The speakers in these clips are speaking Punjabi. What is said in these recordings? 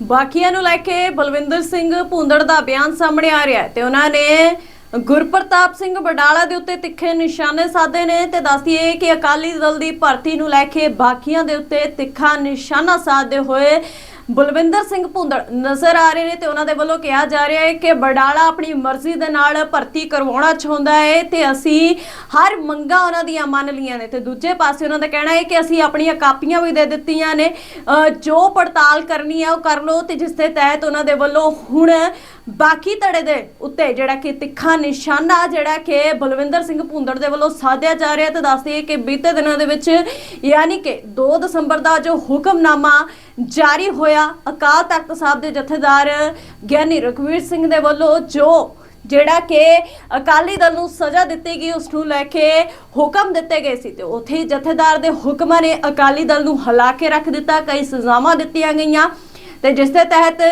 ਬਾਕੀਆਂ ਨੂੰ ਲੈ ਕੇ ਬਲਵਿੰਦਰ ਸਿੰਘ ਭੁੰਦੜ ਦਾ ਬਿਆਨ ਸਾਹਮਣੇ ਆ ਰਿਹਾ ਹੈ ਤੇ ਉਹਨਾਂ ਨੇ ਗੁਰਪ੍ਰਤਾਪ ਸਿੰਘ ਬਡਾਲਾ ਦੇ ਉੱਤੇ ਤਿੱਖੇ ਨਿਸ਼ਾਨੇ ਸਾਧੇ ਨੇ ਤੇ ਦੱਸਦੀਏ ਕਿ ਅਕਾਲੀ ਦਲ ਦੀ ਭਰਤੀ ਨੂੰ ਲੈ ਕੇ ਬਾਕੀਆਂ ਦੇ ਉੱਤੇ ਤਿੱਖਾ ਨਿਸ਼ਾਨਾ ਸਾਧਦੇ ਹੋਏ ਬਲਵਿੰਦਰ ਸਿੰਘ ਭੁੰਦੜ ਨਜ਼ਰ ਆ ਰਹੇ ਨੇ ਤੇ ਉਹਨਾਂ ਦੇ ਵੱਲੋਂ ਕਿਹਾ ਜਾ ਰਿਹਾ ਹੈ ਕਿ ਬਡਾਲਾ ਆਪਣੀ ਮਰਜ਼ੀ ਦੇ ਨਾਲ ਭਰਤੀ ਕਰਵਾਉਣਾ ਚਾਹੁੰਦਾ ਹੈ ਤੇ ਅਸੀਂ ਹਰ ਮੰਗਾਂ ਉਹਨਾਂ ਦੀਆਂ ਮੰਨ ਲਈਆਂ ਨੇ ਤੇ ਦੂਜੇ ਪਾਸੇ ਉਹਨਾਂ ਦਾ ਕਹਿਣਾ ਹੈ ਕਿ ਅਸੀਂ ਆਪਣੀਆਂ ਕਾਪੀਆਂ ਵੀ ਦੇ ਦਿੱਤੀਆਂ ਨੇ। ਜੋ ਪੜਤਾਲ ਕਰਨੀ ਹੈ ਉਹ ਕਰ ਲਓ ਤੇ ਜਿਸ ਦੇ ਤਹਿਤ ਉਹਨਾਂ ਦੇ ਵੱਲੋਂ ਹੁਣ ਬਾਕੀ ਧੜੇ ਦੇ ਉੱਤੇ ਜਿਹੜਾ ਕਿ ਤਿੱਖਾ ਨਿਸ਼ਾਨਾ ਜਿਹੜਾ ਕਿ ਬਲਵਿੰਦਰ ਸਿੰਘ ਭੁੰਦੜ ਦੇ ਵੱਲੋਂ ਸਾਧਿਆ ਜਾ ਰਿਹਾ ਤੇ ਦੱਸਦੇ ਕਿ ਬੀਤੇ ਦਿਨਾਂ ਦੇ ਵਿੱਚ ਯਾਨੀ ਕਿ 2 ਦਸੰਬਰ ਦਾ ਜੋ ਹੁਕਮਨਾਮਾ ਜਾਰੀ ਹੋਇਆ, ਅਕਾਲ ਤਖਤ ਸਾਹਿਬ ਦੇ ਜਥੇਦਾਰ ਗਿਆਨੀ ਰਘਵੀਰ ਸਿੰਘ ਦੇ ਵੱਲੋਂ ਜੋ ਜਿਹੜਾ ਕਿ ਅਕਾਲੀ ਦਲ ਨੂੰ ਸਜ਼ਾ ਦਿੱਤੀ ਗਈ, ਉਸ ਨੂੰ ਲੈ ਕੇ ਹੁਕਮ ਦਿੱਤੇ ਗਏ ਸੀ ਤੇ ਉੱਥੇ ਹੀ ਜਥੇਦਾਰ ਦੇ ਹੁਕਮਾਂ ਨੇ ਅਕਾਲੀ ਦਲ ਨੂੰ ਹਿਲਾ ਕੇ ਰੱਖ ਦਿੱਤਾ, ਕਈ ਸਜ਼ਾਵਾਂ ਦਿੱਤੀਆਂ ਗਈਆਂ ਤੇ ਜਿਸ ਦੇ ਤਹਿਤ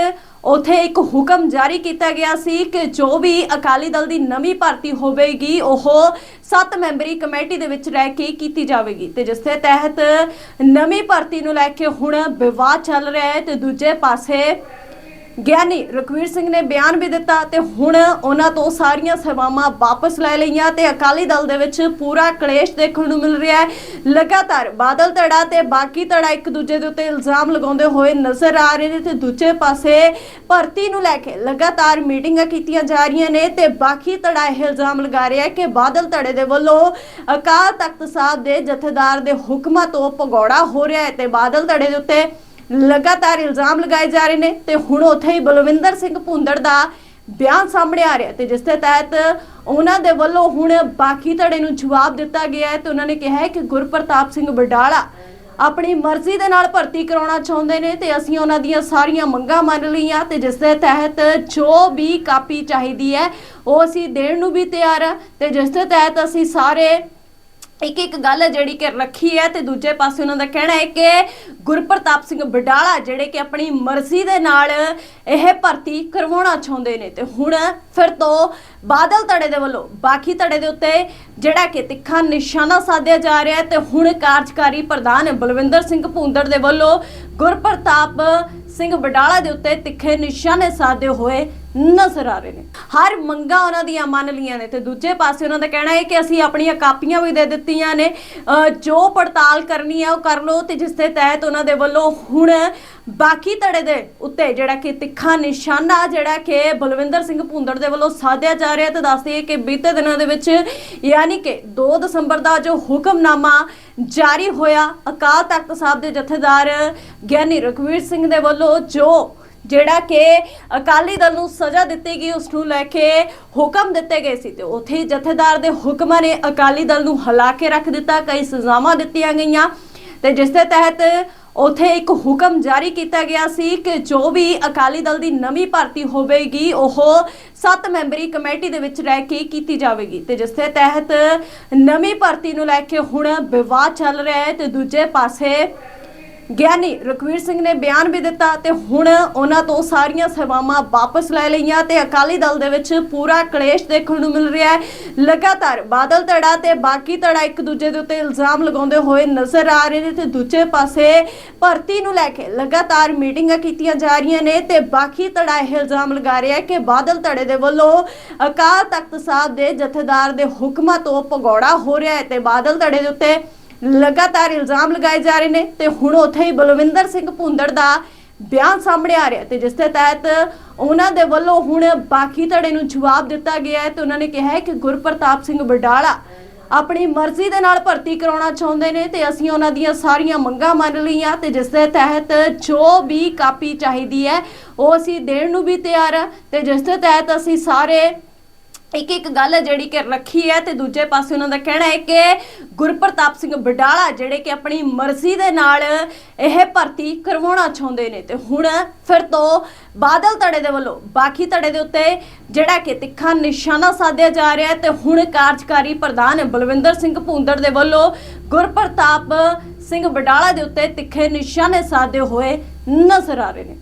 ਉੱਥੇ ਇੱਕ ਹੁਕਮ ਜਾਰੀ ਕੀਤਾ ਗਿਆ ਸੀ ਕਿ ਜੋ ਵੀ ਅਕਾਲੀ ਦਲ ਦੀ ਨਵੀਂ ਭਰਤੀ ਹੋਵੇਗੀ, ਉਹ 7 ਮੈਂਬਰੀ ਕਮੇਟੀ ਦੇ ਵਿੱਚ ਰਹਿ ਕੇ ਕੀਤੀ ਜਾਵੇਗੀ। ਤੇ ਜਿਸ ਦੇ ਤਹਿਤ ਨਵੀਂ ਭਰਤੀ ਨੂੰ ਲੈ ਕੇ ਹੁਣ ਵਿਵਾਦ ਚੱਲ ਰਿਹਾ ਹੈ ਤੇ ਦੂਜੇ ਪਾਸੇ ਗਿਆਨੀ ਰਘਵੀਰ ਸਿੰਘ ਨੇ ਬਿਆਨ ਵੀ ਦਿੱਤਾ ਤੇ ਹੁਣ ਉਹਨਾਂ ਤੋਂ ਸਾਰੀਆਂ ਸੇਵਾਵਾਂ ਵਾਪਸ ਲੈ ਲਈਆਂ ਤੇ ਅਕਾਲੀ ਦਲ ਦੇ ਵਿੱਚ ਪੂਰਾ ਕਲੇਸ਼ ਦੇਖਣ ਨੂੰ ਮਿਲ ਰਿਹਾ ਹੈ। ਲਗਾਤਾਰ ਬਾਦਲ ਧੜਾ ਤੇ ਬਾਕੀ ਧੜਾ ਇੱਕ ਦੂਜੇ ਦੇ ਉੱਤੇ ਇਲਜ਼ਾਮ ਲਗਾਉਂਦੇ ਹੋਏ ਨਜ਼ਰ ਆ ਰਹੇ ਨੇ ਤੇ ਦੂਜੇ ਪਾਸੇ ਭਰਤੀ ਨੂੰ ਲੈ ਕੇ ਲਗਾਤਾਰ ਮੀਟਿੰਗਾਂ ਕੀਤੀਆਂ ਜਾ ਰਹੀਆਂ ਨੇ ਤੇ ਬਾਕੀ ਧੜਾ ਇਹ ਇਲਜ਼ਾਮ ਲਗਾ ਰਿਹਾ ਹੈ ਕਿ ਬਾਦਲ ਧੜੇ ਦੇ ਵੱਲੋਂ ਅਕਾਲ ਤਖਤ ਸਾਹਿਬ ਦੇ ਜਥੇਦਾਰ ਦੇ ਹੁਕਮਾਂ ਤੋਂ ਭਗੌੜਾ ਹੋ ਰਿਹਾ ਹੈ ਤੇ ਬਾਦਲ ਧੜੇ ਦੇ ਉੱਤੇ ਲਗਾਤਾਰ ਇਲਜ਼ਾਮ ਲਗਾਏ ਜਾ ਰਹੇ ਨੇ ਤੇ ਹੁਣ ਉੱਥੇ ਹੀ ਬਲਵਿੰਦਰ ਸਿੰਘ ਭੁੰਦੜ ਦਾ ਬਿਆਨ ਸਾਹਮਣੇ ਆ ਰਿਹਾ ਤੇ ਜਿਸ ਦੇ ਤਹਿਤ ਉਹਨਾਂ ਦੇ ਵੱਲੋਂ ਹੁਣ ਬਾਕੀ ਧੜੇ ਨੂੰ ਜਵਾਬ ਦਿੱਤਾ ਗਿਆ ਹੈ ਤੇ ਉਹਨਾਂ ਨੇ ਕਿਹਾ ਹੈ ਕਿ ਗੁਰਪ੍ਰਤਾਪ ਸਿੰਘ ਬਡਾਲਾ ਆਪਣੀ ਮਰਜ਼ੀ ਦੇ ਨਾਲ ਭਰਤੀ ਕਰਾਉਣਾ ਚਾਹੁੰਦੇ ਨੇ ਤੇ ਅਸੀਂ ਉਹਨਾਂ ਦੀਆਂ ਸਾਰੀਆਂ ਮੰਗਾਂ ਮੰਨ ਲਈਆਂ ਤੇ ਜਿਸ ਦੇ ਤਹਿਤ ਜੋ ਵੀ ਕਾਪੀ ਚਾਹੀਦੀ ਹੈ ਉਹ ਅਸੀਂ ਦੇਣ ਨੂੰ ਵੀ ਤਿਆਰ ਆ ਤੇ ਜਿਸ ਦੇ ਤਹਿਤ ਅਸੀਂ ਸਾਰੇ ਇੱਕ ਇੱਕ ਗੱਲ ਜਿਹੜੀ ਕਿ ਰੱਖੀ ਹੈ ਤੇ ਦੂਜੇ ਪਾਸੇ ਉਹਨਾਂ ਦਾ ਕਹਿਣਾ ਹੈ ਕਿ ਗੁਰਪ੍ਰਤਾਪ ਸਿੰਘ ਬਡਾਲਾ ਜਿਹੜੇ ਕਿ ਆਪਣੀ ਮਰਜ਼ੀ ਦੇ ਨਾਲ ਇਹ ਭਰਤੀ ਕਰਵਾਉਣਾ ਚਾਹੁੰਦੇ ਨੇ ਤੇ ਹੁਣ ਫਿਰ ਤੋਂ ਬਾਦਲ ਧੜੇ ਦੇ ਵੱਲੋਂ, ਬਾਕੀ ਧੜੇ ਦੇ ਉੱਤੇ ਜਿਹੜਾ ਕਿ ਤਿੱਖਾ ਨਿਸ਼ਾਨਾ ਸਾਧਿਆ ਜਾ ਰਿਹਾ ਹੈ ਤੇ ਹੁਣ ਕਾਰਜਕਾਰੀ ਪ੍ਰਧਾਨ ਬਲਵਿੰਦਰ ਸਿੰਘ ਭੁੰਦੜ ਦੇ ਵੱਲੋਂ ਗੁਰਪ੍ਰਤਾਪ ਸਿੰਘ ਬਡਾਲਾ ਦੇ ਉੱਤੇ ਤਿੱਖੇ ਨਿਸ਼ਾਨੇ ਸਾਧੇ ਹੋਏ ਨਜ਼ਰ ਆ ਰਹੇ ਨੇ। ਹਰ ਮੰਗਾਂ ਉਹਨਾਂ ਦੀਆਂ ਮੰਨ ਲਈਆਂ ਨੇ। ਤੇ ਦੂਜੇ ਪਾਸੇ ਉਹਨਾਂ ਦਾ ਕਹਿਣਾ ਹੈ ਕਿ ਅਸੀਂ ਆਪਣੀਆਂ ਕਾਪੀਆਂ ਵੀ ਦੇ ਦਿੱਤੀਆਂ ਨੇ। ਜੋ ਪੜਤਾਲ ਕਰਨੀ ਹੈ ਉਹ ਕਰ ਲਓ ਤੇ ਜਿਸ ਦੇ ਤਹਿਤ ਉਹਨਾਂ ਦੇ ਵੱਲੋਂ ਹੁਣ ਬਾਕੀ ਧੜੇ ਦੇ ਉੱਤੇ ਜਿਹੜਾ ਕਿ ਤਿੱਖਾ ਨਿਸ਼ਾਨਾ ਜਿਹੜਾ ਕਿ ਬਲਵਿੰਦਰ ਸਿੰਘ ਭੁੰਦੜ ਦੇ ਵੱਲੋਂ ਸਾਧਿਆ ਜਾ ਰਿਹਾ ਤੇ ਦੱਸਦੀ ਹੈ ਕਿ ਬੀਤੇ ਦਿਨਾਂ ਦੇ ਵਿੱਚ ਯਾਨੀ ਕਿ 2 ਦਸੰਬਰ ਦਾ ਜੋ ਹੁਕਮਨਾਮਾ ਜਾਰੀ ਹੋਇਆ ਅਕਾਲ ਤਖਤ ਸਾਹਿਬ ਦੇ ਜਥੇਦਾਰ ਗਿਆਨੀ ਰਘਵੀਰ ਸਿੰਘ ਦੇ ਵੱਲੋਂ ਜੋ ਜਿਹੜਾ ਕਿ ਅਕਾਲੀ ਦਲ ਨੂੰ ਸਜ਼ਾ ਦਿੱਤੀ ਗਈ, ਉਸ ਨੂੰ ਲੈ ਕੇ ਹੁਕਮ ਦਿੱਤੇ ਗਏ ਸੀ ਤੇ ਉੱਥੇ ਜਥੇਦਾਰ ਦੇ ਹੁਕਮਾਂ ਨੇ ਅਕਾਲੀ ਦਲ ਨੂੰ ਹਿਲਾ ਕੇ ਰੱਖ ਦਿੱਤਾ, ਕਈ ਸਜ਼ਾਵਾਂ ਦਿੱਤੀਆਂ ਗਈਆਂ ਤੇ ਜਿਸ ਦੇ ਤਹਿਤ ਉਥੇ ਇੱਕ ਹੁਕਮ ਜਾਰੀ ਕੀਤਾ ਗਿਆ ਸੀ ਕਿ ਜੋ ਵੀ ਅਕਾਲੀ ਦਲ ਦੀ ਨਵੀਂ ਭਰਤੀ ਹੋਵੇਗੀ, ਉਹ 7 ਮੈਂਬਰੀ ਕਮੇਟੀ ਦੇ ਵਿੱਚ ਰਹਿ ਕੇ ਕੀਤੀ ਜਾਵੇਗੀ ਤੇ ਜਿਸ ਦੇ ਤਹਿਤ ਨਵੀਂ ਭਰਤੀ ਨੂੰ ਲੈ ਕੇ ਹੁਣ ਵਿਵਾਦ ਚੱਲ ਰਿਹਾ ਹੈ ਤੇ ਦੂਜੇ ਪਾਸੇ ਗਿਆਨੀ ਰਘਵੀਰ ਸਿੰਘ ਨੇ ਬਿਆਨ ਵੀ ਦਿੱਤਾ ਤੇ ਹੁਣ ਉਹਨਾਂ ਤੋਂ ਸਾਰੀਆਂ ਸੇਵਾਵਾਂ ਵਾਪਸ ਲੈ ਲਈਆਂ ਤੇ ਅਕਾਲੀ ਦਲ ਦੇ ਵਿੱਚ ਪੂਰਾ ਕਲੇਸ਼ ਦੇਖਣ ਨੂੰ ਮਿਲ ਰਿਹਾ ਹੈ। ਲਗਾਤਾਰ ਬਾਦਲ ਧੜਾ ਤੇ ਬਾਕੀ ਧੜਾ ਇੱਕ ਦੂਜੇ ਦੇ ਉੱਤੇ ਇਲਜ਼ਾਮ ਲਗਾਉਂਦੇ ਹੋਏ ਨਜ਼ਰ ਆ ਰਹੇ ਨੇ ਤੇ ਦੂਜੇ ਪਾਸੇ ਭਰਤੀ ਨੂੰ ਲੈ ਕੇ ਲਗਾਤਾਰ ਮੀਟਿੰਗਾਂ ਕੀਤੀਆਂ ਜਾ ਰਹੀਆਂ ਨੇ ਤੇ ਬਾਕੀ ਧੜਾ ਇਹ ਇਲਜ਼ਾਮ ਲਗਾ ਰਿਹਾ ਹੈ ਕਿ ਬਾਦਲ ਧੜੇ ਦੇ ਵੱਲੋਂ ਅਕਾਲ ਤਖਤ ਸਾਹਿਬ ਦੇ ਜਥੇਦਾਰ ਦੇ ਹੁਕਮਾਂ ਤੋਂ ਭਗੌੜਾ ਹੋ ਰਿਹਾ ਹੈ ਤੇ ਬਾਦਲ ਧੜੇ ਦੇ ਉੱਤੇ ਲਗਾਤਾਰ ਇਲਜ਼ਾਮ ਲਗਾਏ ਜਾ ਰਹੇ ਨੇ ਤੇ ਹੁਣ ਉੱਥੇ ਹੀ ਬਲਵਿੰਦਰ ਸਿੰਘ ਭੁੰਦੜ ਦਾ ਬਿਆਨ ਸਾਹਮਣੇ ਆ ਰਿਹਾ ਤੇ ਜਿਸ ਦੇ ਤਹਿਤ ਉਹਨਾਂ ਦੇ ਵੱਲੋਂ ਹੁਣ ਬਾਕੀ ਧੜੇ ਨੂੰ ਜਵਾਬ ਦਿੱਤਾ ਗਿਆ ਹੈ ਤੇ ਉਹਨਾਂ ਨੇ ਕਿਹਾ ਹੈ ਕਿ ਗੁਰਪ੍ਰਤਾਪ ਸਿੰਘ ਬਡਾਲਾ ਆਪਣੀ ਮਰਜ਼ੀ ਦੇ ਨਾਲ ਭਰਤੀ ਕਰਾਉਣਾ ਚਾਹੁੰਦੇ ਨੇ ਤੇ ਅਸੀਂ ਉਹਨਾਂ ਦੀਆਂ ਸਾਰੀਆਂ ਮੰਗਾਂ ਮੰਨ ਲਈਆਂ ਤੇ ਜਿਸ ਦੇ ਤਹਿਤ ਜੋ ਵੀ ਕਾਪੀ ਚਾਹੀਦੀ ਹੈ ਉਹ ਅਸੀਂ ਦੇਣ ਨੂੰ ਵੀ ਤਿਆਰ ਆ ਤੇ ਜਿਸ ਦੇ ਤਹਿਤ ਅਸੀਂ ਸਾਰੇ ਇੱਕ ਇੱਕ ਗੱਲ ਜਿਹੜੀ ਕਿ ਰੱਖੀ ਹੈ ਤੇ ਦੂਜੇ ਪਾਸੇ ਉਹਨਾਂ ਦਾ ਕਹਿਣਾ ਹੈ ਕਿ ਗੁਰਪ੍ਰਤਾਪ ਸਿੰਘ ਬਡਾਲਾ ਜਿਹੜੇ ਕਿ ਆਪਣੀ ਮਰਜ਼ੀ ਦੇ ਨਾਲ ਇਹ ਭਰਤੀ ਕਰਵਾਉਣਾ ਚਾਹੁੰਦੇ ਨੇ ਤੇ ਹੁਣ ਫਿਰ ਤੋਂ ਬਾਦਲ ਧੜੇ ਦੇ ਵੱਲੋਂ, ਬਾਕੀ ਧੜੇ ਦੇ ਉੱਤੇ ਜਿਹੜਾ ਕਿ ਤਿੱਖਾ ਨਿਸ਼ਾਨਾ ਸਾਧਿਆ ਜਾ ਰਿਹਾ ਹੈ ਤੇ ਹੁਣ ਕਾਰਜਕਾਰੀ ਪ੍ਰਧਾਨ ਬਲਵਿੰਦਰ ਸਿੰਘ ਭੁੰਦੜ ਦੇ ਵੱਲੋਂ ਗੁਰਪ੍ਰਤਾਪ ਸਿੰਘ ਬਡਾਲਾ ਦੇ ਉੱਤੇ ਤਿੱਖੇ ਨਿਸ਼ਾਨੇ ਸਾਧੇ ਹੋਏ ਨਜ਼ਰ ਆ ਰਹੇ ਨੇ।